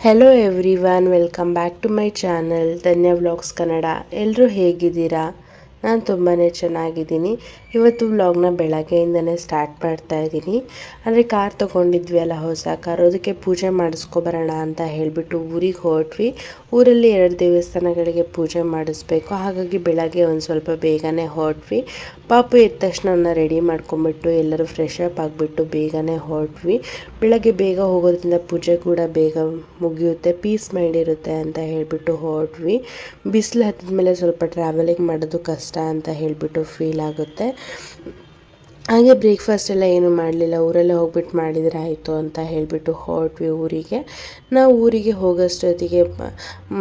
Hello everyone welcome back to my channel Dhanya vlogs Kannada ಎಲ್ಲರೂ ಹೇಗಿದ್ದೀರಾ? ನಾನು ತುಂಬಾ ಚೆನ್ನಾಗಿದ್ದೀನಿ. ಇವತ್ತು ವ್ಲಾಗ್ನ ಬೆಳಗ್ಗೆಯಿಂದನೇ ಸ್ಟಾರ್ಟ್ ಮಾಡ್ತಾ ಇದ್ದೀನಿ. ಅಂದರೆ ಕಾರ್ ತೊಗೊಂಡಿದ್ವಿ ಅಲ್ಲ ಹೊಸ ಕಾರು, ಅದಕ್ಕೆ ಪೂಜೆ ಮಾಡಿಸ್ಕೊಬರೋಣ ಅಂತ ಹೇಳಿಬಿಟ್ಟು ಊರಿಗೆ ಹೊರಟ್ವಿ. ಊರಲ್ಲಿ ಎರಡು ದೇವಸ್ಥಾನಗಳಿಗೆ ಪೂಜೆ ಮಾಡಿಸ್ಬೇಕು. ಹಾಗಾಗಿ ಬೆಳಗ್ಗೆ ಒಂದು ಸ್ವಲ್ಪ ಬೇಗನೆ ಹೊರಟ್ವಿ. ಪಾಪು ಎದ್ದ ತಕ್ಷಣ ರೆಡಿ ಮಾಡ್ಕೊಂಬಿಟ್ಟು ಎಲ್ಲರೂ ಫ್ರೆಶ್ ಅಪ್ ಆಗಿಬಿಟ್ಟು ಬೇಗನೆ ಹೊರಟ್ವಿ. ಬೆಳಗ್ಗೆ ಬೇಗ ಹೋಗೋದ್ರಿಂದ ಪೂಜೆ ಕೂಡ ಬೇಗ ಮುಗಿಯುತ್ತೆ ಪೀಸ್ ಮೈಂಡ್ ಇರುತ್ತೆ ಅಂತ ಹೇಳಿಬಿಟ್ಟು ಹೊರಟ್ವಿ. ಬಿಸಿಲು ಹತ್ತಿದ ಮೇಲೆ ಸ್ವಲ್ಪ ಟ್ರಾವೆಲಿಂಗ್ ಮಾಡೋದು ಕಷ್ಟ. ಅಂತ ಹೇಳಿಬಿಟ್ಟು ಫೀಲ್ ಆಗುತ್ತೆ. ಹಾಗೆ ಬ್ರೇಕ್ಫಾಸ್ಟ್ ಎಲ್ಲ ಏನು ಮಾಡಲಿಲ್ಲ, ಊರಲ್ಲೇ ಹೋಗ್ಬಿಟ್ಟು ಮಾಡಿದರೆ ಆಯಿತು ಅಂತ ಹೇಳಿಬಿಟ್ಟು ಹೊರಟ್ವಿ ಊರಿಗೆ. ನಾವು ಊರಿಗೆ ಹೋಗೋಷ್ಟೊತ್ತಿಗೆ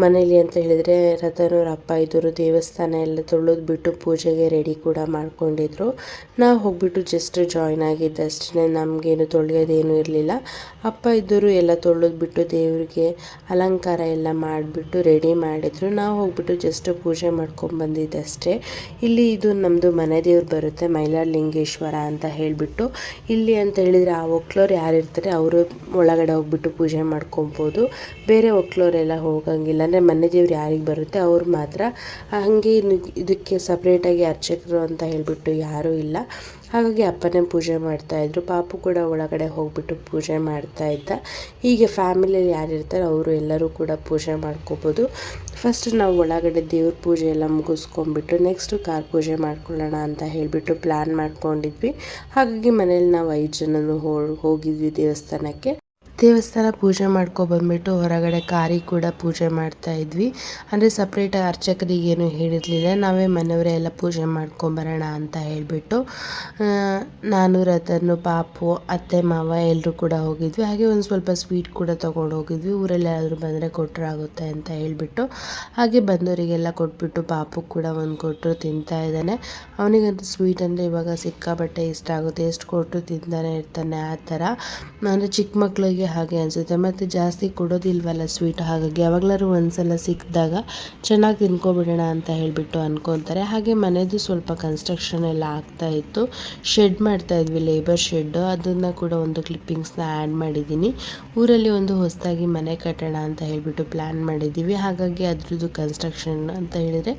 ಮನೇಲಿ ಅಂತ ಹೇಳಿದರೆ ರತನೂರ ಅಪ್ಪ ಇದ್ದರು ದೇವಸ್ಥಾನ ಎಲ್ಲ ತೊಳೆದು ಬಿಟ್ಟು ಪೂಜೆಗೆ ರೆಡಿ ಕೂಡ ಮಾಡ್ಕೊಂಡಿದ್ರು. ನಾವು ಹೋಗ್ಬಿಟ್ಟು ಜಸ್ಟ್ ಜಾಯ್ನ್ ಆಗಿದ್ದಷ್ಟೇ, ನಮಗೇನು ತೊಳೆಯೋದೇನು ಇರಲಿಲ್ಲ. ಅಪ್ಪ ಇದ್ದರು, ಎಲ್ಲ ತೊಳೆದು ಬಿಟ್ಟು ದೇವರಿಗೆ ಅಲಂಕಾರ ಎಲ್ಲ ಮಾಡಿಬಿಟ್ಟು ರೆಡಿ ಮಾಡಿದ್ರು. ನಾವು ಹೋಗ್ಬಿಟ್ಟು ಜಸ್ಟ್ ಪೂಜೆ ಮಾಡ್ಕೊಂಡ್ಬಂದಿದ್ದಷ್ಟೇ ಇಲ್ಲಿ ಇದು ನಮ್ಮದು ಮನೆ ದೇವ್ರು ಬರುತ್ತೆ ಮೈಲಾರಲಿಂಗೇಶ್ವರ ಅಂತ ಹೇಳಿಬಿಟ್ಟು, ಇಲ್ಲಿ ಅಂತ ಹೇಳಿದರೆ ಆ ಒಕ್ಲೋರು ಯಾರಿರ್ತಾರೆ ಅವರು ಒಳಗಡೆ ಹೋಗ್ಬಿಟ್ಟು ಪೂಜೆ ಮಾಡ್ಕೊಬೋದು. ಬೇರೆ ಒಕ್ಲೋರೆಲ್ಲ ಹೋಗಂಗಿಲ್ಲ, ಅಂದರೆ ಮನೆ ದೇವ್ರು ಯಾರಿಗೆ ಬರುತ್ತೆ, ಅವ್ರು ಮಾತ್ರ. ಹಾಗೆ ಇದಕ್ಕೆ ಸಪ್ರೇಟಾಗಿ ಅರ್ಚಕರು ಅಂತ ಹೇಳಿಬಿಟ್ಟು ಯಾರೂ ಇಲ್ಲ. ಹಾಗಾಗಿ ಅಪ್ಪನೇ ಪೂಜೆ ಮಾಡ್ತಾಯಿದ್ರು ಪಾಪು ಕೂಡ ಒಳಗಡೆ ಹೋಗ್ಬಿಟ್ಟು ಪೂಜೆ ಮಾಡ್ತಾ ಇದ್ದ. ಹೀಗೆ ಫ್ಯಾಮಿಲಿಯಲ್ಲಿ ಯಾರಿರ್ತಾರೆ ಅವರು ಎಲ್ಲರೂ ಕೂಡ ಪೂಜೆ ಮಾಡ್ಕೋಬೋದು. ಫಸ್ಟ್ ನಾವು ಒಳಗಡೆ ದೇವ್ರ ಪೂಜೆ ಎಲ್ಲ ಮುಗಿಸ್ಕೊಂಡ್ಬಿಟ್ಟು ನೆಕ್ಸ್ಟು ಕಾರ್ ಪೂಜೆ ಮಾಡ್ಕೊಳ್ಳೋಣ ಅಂತ ಹೇಳಿಬಿಟ್ಟು ಪ್ಲ್ಯಾನ್ ಮಾಡ್ಕೊಂಡಿದ್ವಿ. ಹಾಗಾಗಿ ಮನೇಲಿ ನಾವು ಐದು ಜನನು ಹೋಗಿದ್ವಿ ದೇವಸ್ಥಾನಕ್ಕೆ. ದೇವಸ್ಥಾನ ಪೂಜೆ ಮಾಡ್ಕೊಬಂದ್ಬಿಟ್ಟು ಹೊರಗಡೆ ಕಾರಿ ಕೂಡ ಪೂಜೆ ಮಾಡ್ತಾ ಇದ್ವಿ. ಅಂದರೆ ಅರ್ಚಕರಿಗೆ ಏನು ಹೇಳಿರಲಿಲ್ಲ. ನಾವೇ ಮನೆಯವರೇ ಎಲ್ಲ ಪೂಜೆ ಮಾಡ್ಕೊಂಬರೋಣ ಅಂತ ಹೇಳಿಬಿಟ್ಟು ನಾನು ರತನು ಪಾಪು, ಅತ್ತೆ, ಮಾವ ಎಲ್ಲರೂ ಕೂಡ ಹೋಗಿದ್ವಿ. ಹಾಗೆ ಒಂದು ಸ್ವಲ್ಪ ಸ್ವೀಟ್ ಕೂಡ ತೊಗೊಂಡು ಹೋಗಿದ್ವಿ. ಊರಲ್ಲಿ ಯಾರಾದರೂ ಬಂದರೆ ಕೊಟ್ಟರಾಗುತ್ತೆ ಅಂತ ಹೇಳಿಬಿಟ್ಟು, ಹಾಗೆ ಬಂದವರಿಗೆಲ್ಲ ಕೊಟ್ಬಿಟ್ಟು ಪಾಪು ಕೂಡ ಒಂದು ಕೊಟ್ಟರು ತಿಂತಾ ಇದ್ದಾನೆ. ಅವನಿಗಂತ ಸ್ವೀಟ್ ಅಂದರೆ ಇವಾಗ ಸಿಕ್ಕಾಬಟ್ಟೆ ಇಷ್ಟ ಆಗುತ್ತೆ. ಎಷ್ಟು ಕೊಟ್ಟರು ತಿಂತಾನೆ ಇರ್ತಾನೆ ಆ ಥರ. ಅಂದರೆ ಚಿಕ್ಕ ಮಕ್ಕಳಿಗೆ ಹಾಗೆ ಅನಿಸುತ್ತೆ. ಮತ್ತು ಜಾಸ್ತಿ ಕೊಡೋದಿಲ್ವಲ್ಲ ಸ್ವೀಟ್ ಹಾಗಾಗಿ ಯಾವಾಗಲಾದ್ರು ಒಂದ್ಸಲ ಸಿಕ್ಕಿದಾಗ ಚೆನ್ನಾಗಿ ತಿನ್ಕೊಬಿಡೋಣ ಅಂತ ಹೇಳಿಬಿಟ್ಟು ಅನ್ಕೊತಾರೆ. ಹಾಗೆ ಮನೆಯದು ಸ್ವಲ್ಪ ಕನ್ಸ್ಟ್ರಕ್ಷನ್ ಎಲ್ಲ ಆಗ್ತಾ ಇತ್ತು. ಶೆಡ್ ಮಾಡ್ತಾ ಇದ್ವಿ ಲೇಬರ್ ಶೆಡ್ಡು ಅದನ್ನು ಕೂಡ ಒಂದು ಕ್ಲಿಪ್ಪಿಂಗ್ಸ್ನ ಆ್ಯಡ್ ಮಾಡಿದ್ದೀನಿ. ಊರಲ್ಲಿ ಒಂದು ಹೊಸದಾಗಿ ಮನೆ ಕಟ್ಟೋಣ ಅಂತ ಹೇಳಿಬಿಟ್ಟು ಪ್ಲ್ಯಾನ್ ಮಾಡಿದ್ದೀವಿ. ಹಾಗಾಗಿ ಅದ್ರದ್ದು ಕನ್ಸ್ಟ್ರಕ್ಷನ್ ಅಂತ ಹೇಳಿದರೆ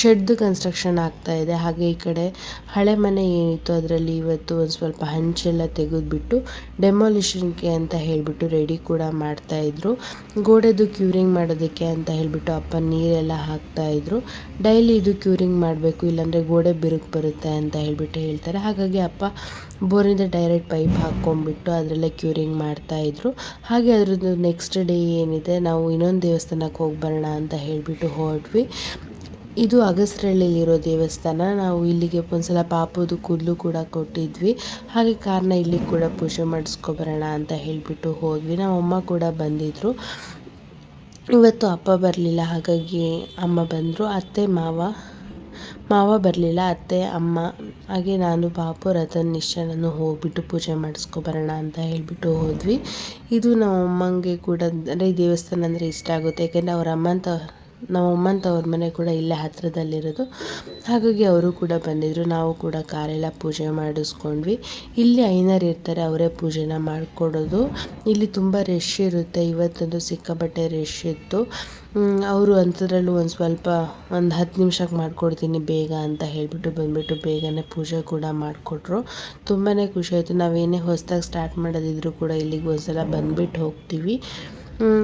ಶೆಡ್ದು ಕನ್ಸ್ಟ್ರಕ್ಷನ್ ಆಗ್ತಾ ಇದೆ. ಹಾಗೆ ಈ ಕಡೆ ಹಳೆ ಮನೆ ಏನಿತ್ತು, ಅದರಲ್ಲಿ ಇವತ್ತು ಒಂದು ಸ್ವಲ್ಪ ಹಂಚೆಲ್ಲ ತೆಗೆದುಬಿಟ್ಟು ಡೆಮಾಲಿಷನ್ಗೆ ಅಂತ ಹೇಳಿಬಿಟ್ಟು ರೆಡಿ ಕೂಡ ಮಾಡ್ತಾಯಿದ್ರು ಗೋಡೆದು ಕ್ಯೂರಿಂಗ್ ಮಾಡೋದಕ್ಕೆ ಅಂತ ಹೇಳಿಬಿಟ್ಟು ಅಪ್ಪ ನೀರೆಲ್ಲ ಹಾಕ್ತಾ ಇದ್ರು. ಡೈಲಿ ಇದು ಕ್ಯೂರಿಂಗ್ ಮಾಡಬೇಕು, ಇಲ್ಲಾಂದರೆ ಗೋಡೆ ಬಿರುಕು ಬರುತ್ತೆ ಅಂತ ಹೇಳಿಬಿಟ್ಟು ಹೇಳ್ತಾರೆ. ಹಾಗಾಗಿ ಅಪ್ಪ ಬೋರಿಂದ ಡೈರೆಕ್ಟ್ ಪೈಪ್ ಹಾಕ್ಕೊಂಡ್ಬಿಟ್ಟು ಅದರಲ್ಲೇ ಕ್ಯೂರಿಂಗ್ ಮಾಡ್ತಾಯಿದ್ರು ಹಾಗೆ ಅದರದ್ದು ನೆಕ್ಸ್ಟ್ ಡೇ ಏನಿದೆ, ನಾವು ಇನ್ನೊಂದು ದೇವಸ್ಥಾನಕ್ಕೆ ಹೋಗಿ ಬರೋಣ ಅಂತ ಹೇಳಿಬಿಟ್ಟು ಹೊರಟ್ವಿ. ಇದು ಅಗಸರಳ್ಳಿಲಿರೋ ದೇವಸ್ಥಾನ. ನಾವು ಇಲ್ಲಿಗೆ ಒಂದ್ಸಲ ಪಾಪದು ಕೂದಲು ಕೂಡ ಕೊಟ್ಟಿದ್ವಿ. ಹಾಗೆ ಕಾರ್ನ ಇಲ್ಲಿ ಕೂಡ ಪೂಜೆ ಮಾಡಿಸ್ಕೊಬರೋಣ ಅಂತ ಹೇಳಿಬಿಟ್ಟು ಹೋದ್ವಿ. ನಮ್ಮ ಅಮ್ಮ ಕೂಡ ಬಂದಿದ್ದರು ಇವತ್ತು ಅಪ್ಪ ಬರಲಿಲ್ಲ, ಹಾಗಾಗಿ ಅಮ್ಮ ಬಂದರು. ಅತ್ತೆ, ಮಾವ ಮಾವ ಬರಲಿಲ್ಲ, ಅತ್ತೆ, ಅಮ್ಮ. ಹಾಗೆ ನಾನು ಪಾಪು ರಥನ್ ನಿಶ್ಚಲನ್ನು ಹೋಗ್ಬಿಟ್ಟು ಪೂಜೆ ಮಾಡಿಸ್ಕೊಬರೋಣ ಅಂತ ಹೇಳಿಬಿಟ್ಟು ಹೋದ್ವಿ. ಇದು ನಮ್ಮ ಅಮ್ಮಂಗೆ ಕೂಡ, ಅಂದರೆ ದೇವಸ್ಥಾನ ಅಂದರೆ ಇಷ್ಟ ಆಗುತ್ತೆ. ಯಾಕೆಂದರೆ ಅವ್ರ ಅಮ್ಮಂತ ನಮ್ಮ ಅಮ್ಮಂತವ್ರ ಮನೆ ಕೂಡ ಇಲ್ಲೇ ಹತ್ತಿರದಲ್ಲಿರೋದು ಹಾಗಾಗಿ ಅವರು ಕೂಡ ಬಂದಿದ್ದರು ನಾವು ಕೂಡ ಕಾರೆಲ್ಲ ಪೂಜೆ ಮಾಡಿಸ್ಕೊಂಡ್ವಿ. ಇಲ್ಲಿ ಐನರ್ ಇರ್ತಾರೆ, ಅವರೇ ಪೂಜೆನ ಮಾಡಿಕೊಡೋದು. ಇಲ್ಲಿ ತುಂಬ ರಶ್ ಇರುತ್ತೆ. ಇವತ್ತಂದು ಸಿಕ್ಕಾಪಟ್ಟೆ ರಶ್ ಇತ್ತು. ಅವರು ಅಂಥದ್ರಲ್ಲೂ ಒಂದು ಸ್ವಲ್ಪ ಒಂದು ಹತ್ತು ನಿಮಿಷಕ್ಕೆ ಮಾಡಿಕೊಡ್ತೀನಿ ಬೇಗ ಅಂತ ಹೇಳಿಬಿಟ್ಟು ಬಂದುಬಿಟ್ಟು ಬೇಗನೆ ಪೂಜೆ ಕೂಡ ಮಾಡಿಕೊಟ್ರು. ತುಂಬಾ ಖುಷಿ ಆಯಿತು. ನಾವೇನೇ ಹೊಸ್ದಾಗಿ ಸ್ಟಾರ್ಟ್ ಮಾಡೋದಿದ್ರು ಕೂಡ ಇಲ್ಲಿಗೆ ಒಂದ್ಸಲ ಬಂದುಬಿಟ್ಟು ಹೋಗ್ತೀವಿ.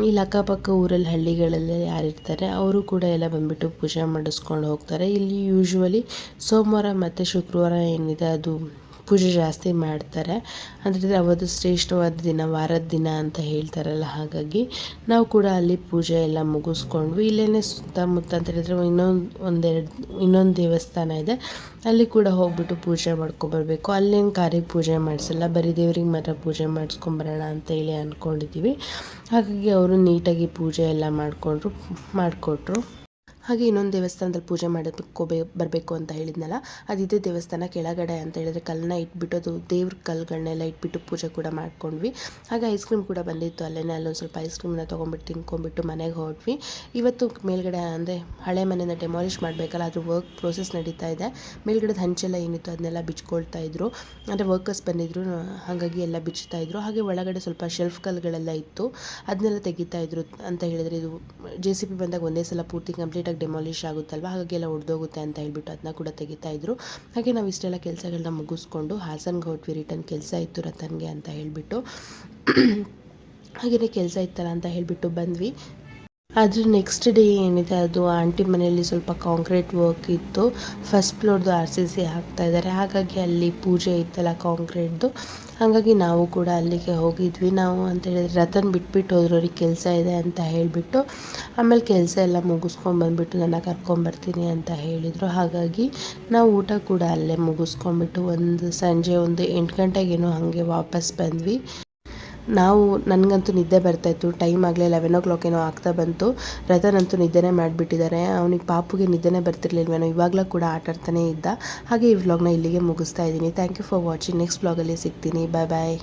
ಇಲ್ಲಿ ಅಕ್ಕಪಕ್ಕ ಊರಲ್ಲಿ ಹಳ್ಳಿಗಳಲ್ಲಿ ಯಾರಿರ್ತಾರೆ ಅವರು ಕೂಡ ಎಲ್ಲ ಬಂದುಬಿಟ್ಟು ಪೂಜೆ ಮಾಡಿಸ್ಕೊಂಡು ಹೋಗ್ತಾರೆ. ಇಲ್ಲಿ ಯೂಶ್ವಲಿ ಸೋಮವಾರ ಮತ್ತು ಶುಕ್ರವಾರ ಏನಿದೆ ಅದು ಪೂಜೆ ಜಾಸ್ತಿ ಮಾಡ್ತಾರೆ. ಅಂದರೆ ಅವತ್ತು ಶ್ರೇಷ್ಠವಾದ ದಿನ, ವಾರದ ದಿನ ಅಂತ ಹೇಳ್ತಾರಲ್ಲ, ಹಾಗಾಗಿ ನಾವು ಕೂಡ ಅಲ್ಲಿ ಪೂಜೆ ಎಲ್ಲ ಮುಗಿಸ್ಕೊಂಡ್ವಿ. ಇಲ್ಲೇ ಸುತ್ತಮುತ್ತ ಅಂತ ಹೇಳಿದ್ರೆ ಇನ್ನೊಂದು, ಒಂದೆರಡು, ಇನ್ನೊಂದು ದೇವಸ್ಥಾನ ಇದೆ. ಅಲ್ಲಿ ಕೂಡ ಹೋಗ್ಬಿಟ್ಟು ಪೂಜೆ ಮಾಡ್ಕೊಬರ್ಬೇಕು. ಅಲ್ಲೇನು ಕಾರಿಗೆ ಪೂಜೆ ಮಾಡಿಸಲ್ಲ, ಬರೀ ದೇವ್ರಿಗೆ ಮಾತ್ರ ಪೂಜೆ ಮಾಡಿಸ್ಕೊಂಬರೋಣ ಅಂತ ಹೇಳಿ ಅಂದ್ಕೊಂಡಿದ್ದೀವಿ ಹಾಗಾಗಿ ಅವರು ನೀಟಾಗಿ ಪೂಜೆ ಎಲ್ಲ ಮಾಡಿಕೊಂಡ್ರು, ಮಾಡಿಕೊಟ್ರು. ಹಾಗೆ ಇನ್ನೊಂದು ದೇವಸ್ಥಾನದಲ್ಲಿ ಪೂಜೆ ಮಾಡೋದಕ್ಕೆ ಬೇ ಬರಬೇಕು ಅಂತ ಹೇಳಿದ್ನಲ್ಲ, ಅದಿದೆ ದೇವಸ್ಥಾನ ಕೆಳಗಡೆ ಅಂತ ಹೇಳಿದ್ರೆ ಕಲ್ಲನ್ನ ಇಟ್ಬಿಟ್ಟು ಅದು ದೇವ್ರ ಕಲ್ಲುಗಳನ್ನೆಲ್ಲ ಇಟ್ಬಿಟ್ಟು ಪೂಜೆ ಕೂಡ ಮಾಡ್ಕೊಂಡ್ವಿ. ಹಾಗೆ ಐಸ್ ಕ್ರೀಮ್ ಕೂಡ ಬಂದಿತ್ತು ಅಲ್ಲೇ ಅಲ್ಲೊಂದು ಸ್ವಲ್ಪ ಐಸ್ ಕ್ರೀಮ್ನ ತೊಗೊಂಬಿಟ್ಟು ತಿನ್ಕೊಂಡ್ಬಿಟ್ಟು ಮನೆಗೆ ಹೊರಟ್ವಿ. ಇವತ್ತು ಮೇಲ್ಗಡೆ ಅಂದರೆ ಹಳೆ ಮನೆಯನ್ನು ಡೆಮಾಲಿಷ್ ಮಾಡಬೇಕಲ್ಲ, ಅದ್ರ ವರ್ಕ್ ಪ್ರೋಸೆಸ್ ನಡೀತಾ ಇದೆ. ಮೇಲ್ಗಡೆ ಹಂಚೆಲ್ಲ ಏನಿತ್ತು ಅದನ್ನೆಲ್ಲ ಬಿಚ್ಕೊಳ್ತಾ ಇದ್ರು. ಅಂದರೆ ವರ್ಕರ್ಸ್ ಬಂದಿದ್ರು, ಹಾಗಾಗಿ ಎಲ್ಲ ಬಿಚ್ಚುತ್ತಾ ಇದ್ರು. ಹಾಗೆ ಒಳಗಡೆ ಸ್ವಲ್ಪ ಶೆಲ್ಫ್ ಕಲ್ಗಳೆಲ್ಲ ಇತ್ತು, ಅದನ್ನೆಲ್ಲ ತೆಗಿತಾ ಇದ್ರು ಅಂತ ಹೇಳಿದ್ರೆ ಇದು ಜೆ ಸಿ ಪಿ ಬಂದಾಗ ಒಂದೇ ಸಲ ಪೂರ್ತಿ ಕಂಪ್ಲೀಟಾಗಿ ಡೆಮಾಲಿಷ್ ಆಗುತ್ತಲ್ವ? ಹಾಗಾಗಿ ಎಲ್ಲ ಒಡೆದೋಗುತ್ತೆ ಅಂತ ಹೇಳ್ಬಿಟ್ಟು ಅದನ್ನ ಕೂಡ ತೆಗಿತಾ ಇದ್ರು. ಹಾಗೆ ನಾವು ಇಷ್ಟೆಲ್ಲ ಕೆಲಸಗಳನ್ನ ಮುಗಿಸ್ಕೊಂಡು ಹಾಸನ್ಗೆ ಹೊಟ್ವಿ ರಿಟರ್ನ್ ಕೆಲಸ ಇತ್ತು ರತನ್ಗೆ ಅಂತ ಹೇಳಿಬಿಟ್ಟು. ಹಾಗೆಯೇ ಕೆಲಸ ಇತ್ತಲ್ಲ ಅಂತ ಹೇಳಿಬಿಟ್ಟು ಬಂದ್ವಿ. ಅದ್ರ ನೆಕ್ಸ್ಟ್ ಡೇ ಏನಿದೆ, ಅದು ಆಂಟಿ ಮನೆಯಲ್ಲಿ ಸ್ವಲ್ಪ ಕಾಂಕ್ರೀಟ್ ವರ್ಕ್ ಇತ್ತು. ಫಸ್ಟ್ ಫ್ಲೋರ್ದು ಆರ್ ಸಿ ಸಿ ಹಾಕ್ತಾ ಇದ್ದಾರೆ. ಹಾಗಾಗಿ ಅಲ್ಲಿ ಪೂಜೆ ಇತ್ತಲ್ಲ ಕಾಂಕ್ರೀಟ್ದು ಹಾಗಾಗಿ ನಾವು ಕೂಡ ಅಲ್ಲಿಗೆ ಹೋಗಿದ್ವಿ. ನಾವು ಅಂತ ಹೇಳಿದ್ರೆ ರತನ್ ಬಿಟ್ಬಿಟ್ಟು ಹೋದ್ರು ಅವ್ರಿಗೆ ಕೆಲಸ ಇದೆ ಅಂತ ಹೇಳಿಬಿಟ್ಟು, ಆಮೇಲೆ ಕೆಲಸ ಎಲ್ಲ ಮುಗಿಸ್ಕೊಂಡು ಬಂದುಬಿಟ್ಟು ನನ್ನ ಕರ್ಕೊಂಬರ್ತೀನಿ ಅಂತ ಹೇಳಿದರು. ಹಾಗಾಗಿ ನಾವು ಊಟ ಕೂಡ ಅಲ್ಲೇ ಮುಗಿಸ್ಕೊಂಡ್ಬಿಟ್ಟು ಒಂದು ಸಂಜೆ ಒಂದು ಎಂಟು ಗಂಟೆಗೇನೋ ಹಾಗೆ ವಾಪಸ್ ಬಂದ್ವಿ. ನಾವು ನನಗಂತೂ ನಿದ್ದೆ ಬರ್ತಾಯಿತ್ತು ಟೈಮ್ ಆಗಲೇ ಲೆವೆನ್ ಓ ಕ್ಲಾಕ್ ಏನೋ ಆಗ್ತಾ ಬಂತು. ರತನಂತೂ ನಿದ್ದೆನೇ ಮಾಡಿಬಿಟ್ಟಿದ್ದಾರೆ ಅವನಿಗೆ ಪಾಪುಗೆ ನಿದ್ದೆನೇ ಬರ್ತಿರ್ಲಿಲ್ವೇನೋ, ಇವಾಗಲೂ ಕೂಡ ಆಟ ಆಡ್ತಾನೇ ಇದ್ದ. ಹಾಗೆ ಈ ವ್ಲಾಗ್ನ ಇಲ್ಲಿಗೆ ಮುಗಿಸ್ತಾ ಇದ್ದೀನಿ. Thank you for watching next ವ್ಲಾಗಲ್ಲಿ ಸಿಗ್ತೀನಿ. ಬಾಯ್ ಬಾಯ್